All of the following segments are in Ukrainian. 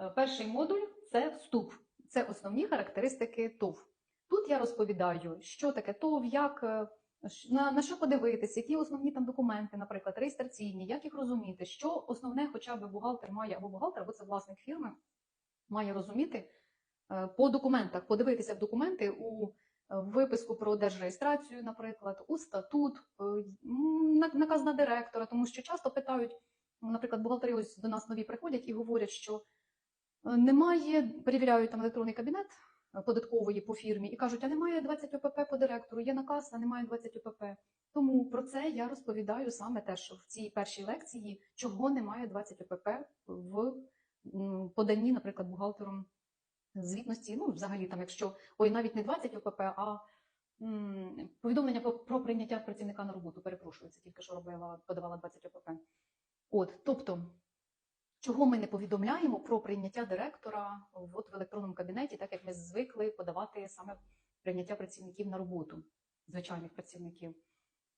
Е, Перший модуль це вступ, це основні характеристики ТОВ. Тут я розповідаю, що таке ТОВ, як, е, на, на що подивитися, які основні там документи, наприклад, реєстраційні, як їх розуміти, що основне, хоча б бухгалтер має або бухгалтер, або це власник фірми, має розуміти е, по документах, подивитися в документи у виписку про держреєстрацію, наприклад, у статут, на- наказ на директора, тому що часто питають, наприклад, бухгалтери ось до нас нові приходять і говорять, що немає, перевіряють там електронний кабінет е, податкової по фірмі і кажуть, а немає 20 ОПП по директору, є наказ, а немає 20 ОПП. Тому про це я розповідаю саме те, що в цій першій лекції чого немає 20 ОПП в поданні, наприклад, бухгалтером звітності. Ну, взагалі, там, якщо ой, навіть не 20 ОПП, а повідомлення про, прийняття працівника на роботу. Перепрошую, тільки що робила, подавала 20 ОПП. От, тобто, чого ми не повідомляємо про прийняття директора от, в електронному кабінеті, так як ми звикли подавати саме прийняття працівників на роботу, звичайних працівників.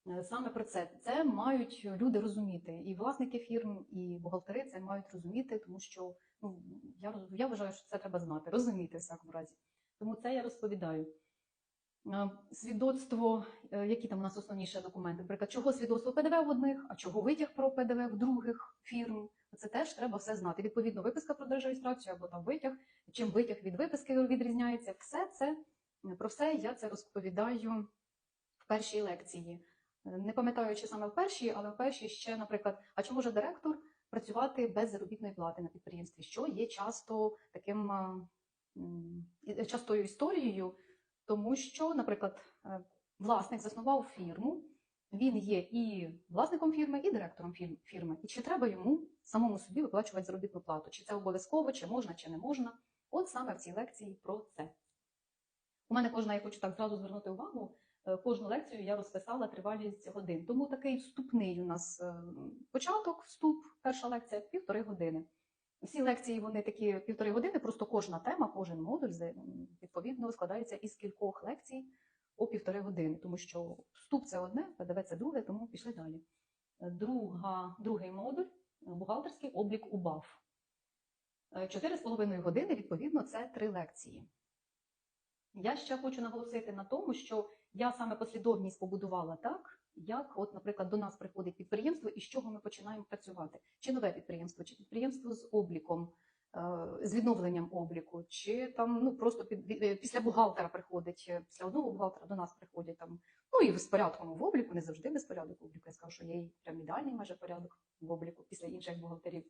Е, Саме про це це мають люди розуміти, і власники фірм, і бухгалтери це мають розуміти, тому що ну я я вважаю, що це треба знати, розуміти в всякому разі. Тому це я розповідаю. Е, Свідоцтво, е, які там у нас основні ще документи, наприклад, чого свідоцтво ПДВ в одних, а чого витяг про ПДВ в других фірм. Це теж треба все знати. Відповідно, виписка про держреєстрацію або там витяг, чим витяг від виписки відрізняється. Все це про все я це розповідаю в першій лекції. Не пам'ятаю, чи саме в першій, але в першій ще, наприклад, а чи може директор працювати без заробітної плати на підприємстві, що є часто таким частою історією, тому що, наприклад, е, власник заснував фірму, він є і власником фірми, і директором фірми. І чи треба йому самому собі виплачувати заробітну плату? Чи це обов'язково, чи можна, чи не можна? От саме в цій лекції про це. У мене кожна, я хочу так зразу звернути увагу, е, кожну лекцію я розписала тривалість годин. Тому такий вступний у нас е, початок, вступ, перша лекція півтори години. Всі лекції вони такі півтори години, просто кожна тема, кожен модуль відповідно складається із кількох лекцій по півтори години, тому що вступ це одне, ПДВ це друге, тому пішли далі. Е, Друга, другий модуль е, бухгалтерський облік УБАФ. Е, Чотири з половиною години, відповідно, це три лекції. Я ще хочу наголосити на тому, що я саме послідовність побудувала так, як, от, наприклад, до нас приходить підприємство, і з чого ми починаємо працювати. Чи нове підприємство, чи підприємство з обліком, е, з відновленням обліку, чи там ну просто під, е, після бухгалтера приходить, е, після одного бухгалтера до нас приходять там, ну і з порядком в обліку, не завжди без безпорядок обліку. Я скажу, що є прям ідеальний майже порядок в обліку після інших бухгалтерів.